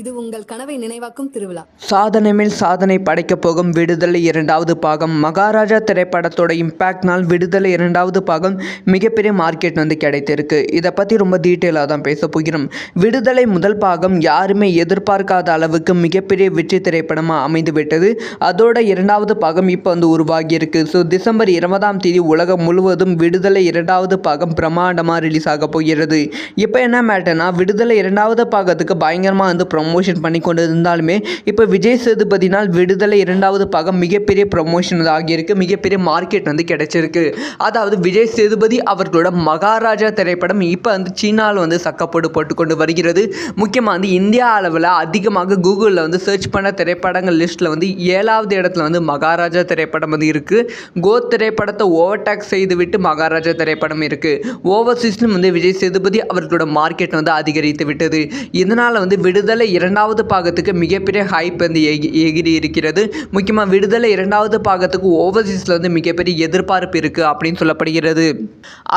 இது உங்கள் கனவை நினைவாக்கும் திருவிழா. சாதனை மேல் சாதனை படைக்கப் போகும் விடுதலை இரண்டாவது பாகம். மகாராஜா திரைப்படத்தோட இம்பேக்ட்னால் விடுதலை இரண்டாவது பாகம் மிகப்பெரிய மார்க்கெட் வந்து கிடைத்திருக்கு. இதை பற்றி ரொம்ப டீட்டெயிலாக தான் பேச போகிறோம். விடுதலை முதல் பாகம் யாருமே எதிர்பார்க்காத அளவுக்கு மிகப்பெரிய வெற்றி திரைப்படமாக அமைந்து விட்டது அதோட இரண்டாவது பாகம் இப்போ வந்து உருவாகியிருக்கு. ஸோ டிசம்பர் இருபதாம் தேதி உலகம் முழுவதும் விடுதலை இரண்டாவது பாகம் பிரம்மாண்டமாக ரிலீஸ் ஆக போகிறது. இப்போ என்ன மேட்டர்னா விடுதலை இரண்டாவது பாகத்துக்கு பயங்கரமாக வந்து ப்ரொமோஷன் பண்ணி கொண்டு இருந்தாலுமே இப்போ விஜய் சேதுபதினால் விடுதலை இரண்டாவது பாகம் மிகப்பெரிய ப்ரொமோஷன் ஆகியிருக்கு மிகப்பெரிய மார்க்கெட் வந்து கிடைச்சிருக்கு. அதாவது விஜய் சேதுபதி அவர்களோட மகாராஜா திரைப்படம் இப்போ வந்து சீனாவில் வந்து சக்கப்போடு போட்டுக்கொண்டு வருகிறது. முக்கியமாக வந்து இந்தியா அளவில் அதிகமாக கூகுளில் வந்து சர்ச் பண்ண திரைப்படங்கள் லிஸ்ட்டில் வந்து ஏழாவது இடத்துல வந்து மகாராஜா திரைப்படம் வந்து இருக்குது கோ திரைப்படத்தை ஓவர்டேக் செய்துவிட்டு மகாராஜா திரைப்படம் இருக்குது ஓவர்சீஸ்லும் வந்து விஜய் சேதுபதி அவர்களோட மார்க்கெட் வந்து அதிகரித்து விட்டது. இதனால் வந்து விடுதலை இரண்டாவது பாகத்துக்கு மிகப்பெரிய ஹைப் வந்து எகி எகிரி இருக்கிறது முக்கியமாக விடுதலை இரண்டாவது பாகத்துக்கு ஓவர்சீஸில் வந்து மிகப்பெரிய எதிர்பார்ப்பு இருக்குது அப்படின்னு சொல்லப்படுகிறது.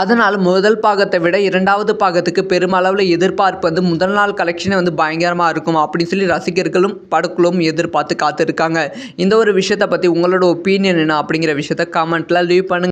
அதனால் முதல் பாகத்தை விட இரண்டாவது பாகத்துக்கு பெருமளவில் எதிர்பார்ப்பு வந்து முதல் நாள் கலெக்ஷனே வந்து பயங்கரமாக இருக்கும் அப்படின்னு சொல்லி ரசிகர்களும் படக்குழுவும் எதிர்பார்த்து காத்திருக்காங்க. இந்த ஒரு விஷயத்தை பற்றி உங்களோட ஒப்பீனியன் என்ன அப்படிங்கிற விஷயத்த கமெண்ட்டில் லீவ் பண்ணுங்கள்